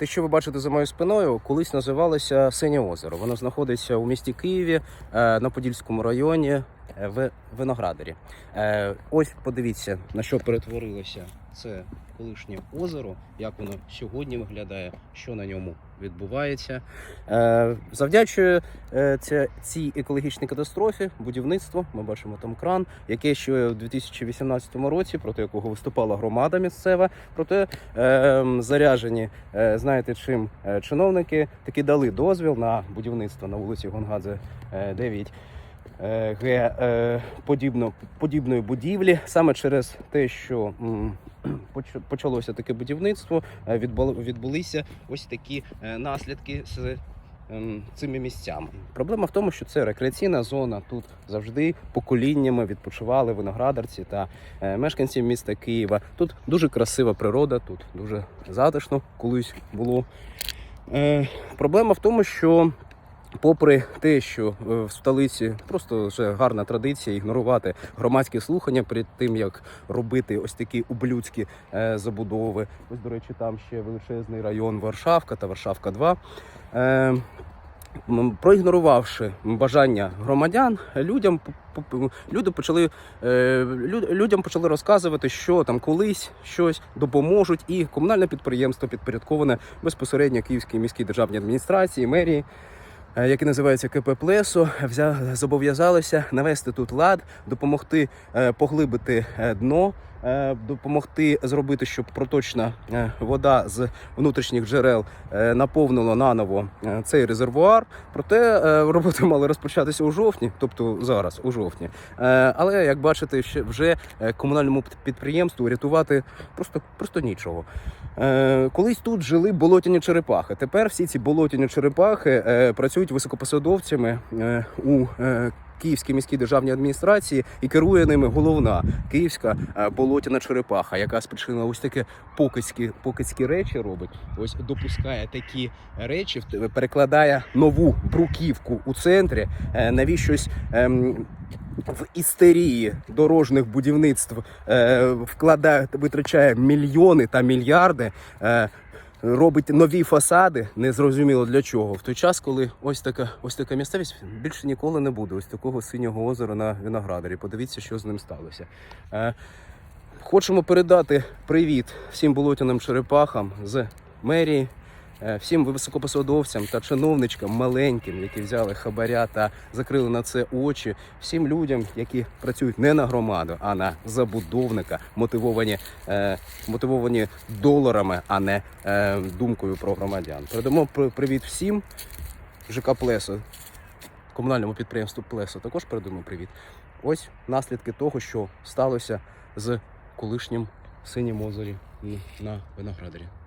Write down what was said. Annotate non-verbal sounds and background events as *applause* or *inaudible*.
Те, що ви бачите за моєю спиною, колись називалося Синє озеро. Воно знаходиться у місті Києві е, на Подільському районі в Виноградарі. Е, Ось подивіться, на що перетворилося це колишнє озеро, як воно сьогодні виглядає, що на ньому відбувається. Е, Завдячує е, цій екологічній катастрофі будівництво. Ми бачимо там кран, яке ще у 2018 році, проти якого виступала громада місцева, проте е, заряжені, е, знаєте чим, е, чиновники таки дали дозвіл на будівництво на вулиці Гонгадзе е, 9. Е, е, подібно, подібної будівлі саме через те, що *clears throat* почалося таке будівництво, е, відбулися ось такі наслідки з ем, цими місцями. Проблема в тому, що це рекреаційна зона. Тут завжди поколіннями відпочивали виноградарці та мешканці міста Києва. Тут дуже красива природа, тут дуже затишно колись було. Проблема в тому, що. Попри те, що е, в столиці просто вже гарна традиція ігнорувати громадські слухання перед тим, як робити ось такі ублюдські е, забудови. Ось, до речі, там ще величезний район Варшавка та Варшавка 2. Е, проігнорувавши бажання громадян, людям люди почали людям почали розказувати, що там колись щось допоможуть, і комунальне підприємство підпорядковане безпосередньо Київській міській державній адміністрації, мерії. Е, Яке називається КП Плесо, зобов'язалися навести тут лад, допомогти е, поглибити е, дно, допомогти зробити, щоб проточна е, вода з внутрішніх джерел е, наповнила наново е, цей резервуар. Проте е, роботи мали розпочатися у жовтні, тобто зараз, у жовтні. Е, Але як бачите, вже е, комунальному підприємству рятувати просто, просто нічого. Е, Колись тут жили болотяні черепахи. Тепер всі ці болотяні черепахи е, працюють високопосадовцями е, у е, Київській міській державній адміністрації і керує ними головна київська е, болотяна черепаха, яка спричинила ось таке покидьські, покидьські речі робить. Ось допускає такі речі, перекладає нову бруківку у центрі, е, навіщось. ем, в істерії дорожніх будівництв е, вкладає, витрачає мільйони та мільярди, е, робить нові фасади, незрозуміло для чого. В той час, коли ось така, ось така місцевість більше ніколи не буде. Ось такого синього озера на виноградарі. Подивіться, що з ним сталося. Е, Хочемо передати привіт всім болотяним черепахам з мерії, всім високопосадовцям та чиновничкам маленьким, які взяли хабаря та закрили на це очі, всім людям, які працюють не на громаду, а на забудовника, мотивовані, е, мотивовані доларами, а не е, думкою про громадян. Передамо привіт всім. ЖК Плесо, комунальному підприємству Плесо також передамо привіт. Ось наслідки того, що сталося з колишнім синім озері на виноградарі.